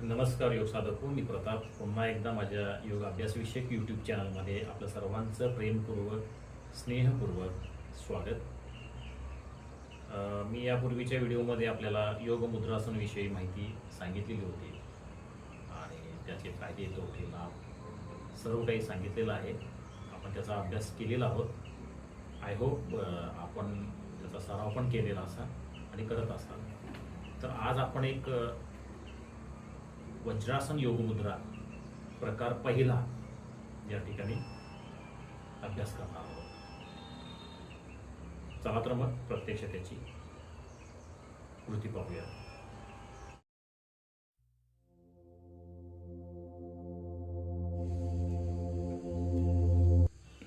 नमस्कार योग साधक हो. मी प्रताप. पुन्हा एकदा माझ्या योग अभ्यासविषयक यूट्यूब चॅनलमध्ये आपलं सर्वांचं प्रेमपूर्वक स्नेहपूर्वक स्वागत. मी यापूर्वीच्या व्हिडिओमध्ये आपल्याला योग मुद्रासनविषयी माहिती सांगितलेली होती. आणि त्याचे फायदे तोटे लाभ सर्व काही सांगितलेलं आहे. आपण त्याचा अभ्यास केलेला आहोत. आय होप आपण त्याचा सराव पण केलेला असा आणि करत असाल. तर आज आपण एक वज्रासन योग मुद्रा प्रकार पहिला या ठिकाणी अभ्यास करणार आहोत. चला तर मग प्रत्यक्ष त्याची कृती पाहूया.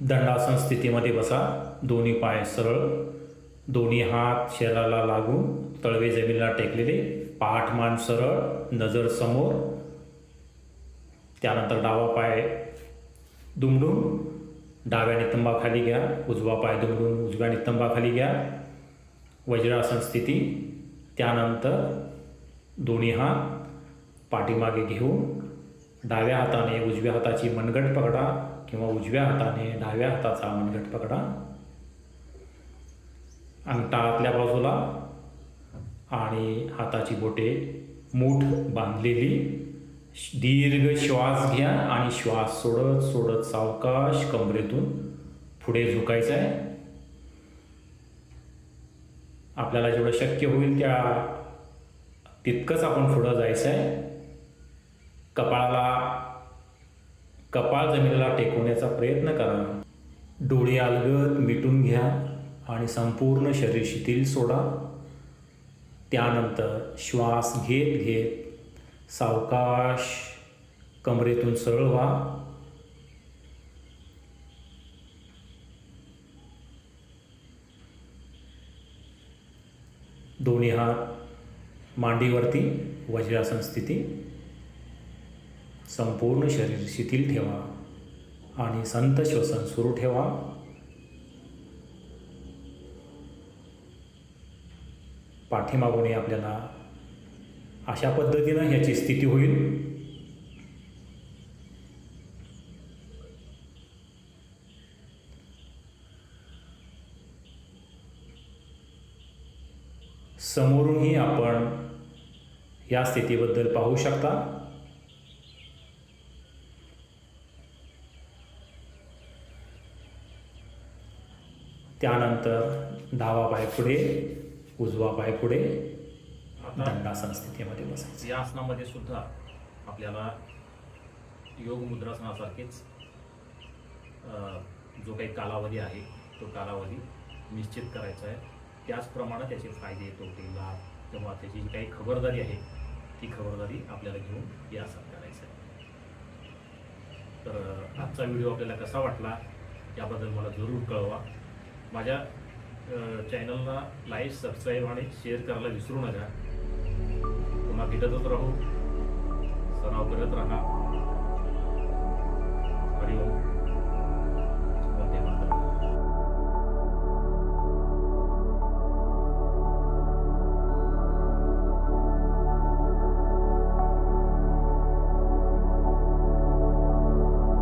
दंडासन स्थितीमध्ये बसा. दोन्ही पाय सरळ. दोन्ही हात शरीराला लागून तळवे जमिनीला टेकलेले. पाठ मान सरळ नजर समोर त्यानंतर डावा पाय दुमडून डाव्या नितंबाखाली घ्या उजवा पाय दुमडून उजव्या नितंबाखाली घ्या. वज्रासन स्थिती त्यानंतर दोन्ही हात पाठीमागे घेऊन डाव्या हाताने उजव्या हाताची मनगट पकडा किंवा उजव्या हाताने डाव्या हाताचा मनगट पकडा. अंगठा आतल्या बाजूला आणि हाताची बोटे मूठ बांधलेली. दीर्घ श्वास घ्या आणि श्वास सोडत सोडत सावकाश कमरेतून पुढे झुकायचं आहे आपल्याला जेवढं शक्य होईल त्या तितकंच आपण पुढं जायचं आहे कपाळाला कपाळ जमिनीला टेकवण्याचा प्रयत्न करा. डोळे अलगद मिटून घ्या आणि संपूर्ण शरीर शिथिल सोडा. त्यानंतर श्वास घेत घेत सावकाश कमरेतून सरळ व्हा दोन्ही हात मांडीवरती वज्रासन स्थिती संपूर्ण शरीर शिथिल ठेवा आणि संत श्वसन सुरू ठेवा. पाठीमागूनही आपल्याला अशा पद्धतीनं ह्याची स्थिती होईल. समोरूनही आपण या स्थितीबद्दल पाहू शकता. त्यानंतर धावा पाय पुढे. उजवा पाय पुढे. दंडासन स्थितीमध्ये बसायचं. या आसनामध्ये सुद्धा आपल्याला योग मुद्रासनासारखेच जो काही कालावधी आहे तो कालावधी निश्चित करायचा आहे. त्याचप्रमाणे त्याचे फायदे तोटे लाभ किंवा त्याची जी काही खबरदारी आहे ती खबरदारी आपल्याला घेऊन या आसन करायचं आहे. तर आजचा व्हिडिओ आपल्याला कसा वाटला याबद्दल मला जरूर कळवा. माझ्या चॅनलला लाईक सबस्क्राईब आणि शेअर करायला विसरू नका. पुन्हा भेटतच राहू. सराव करत राहा.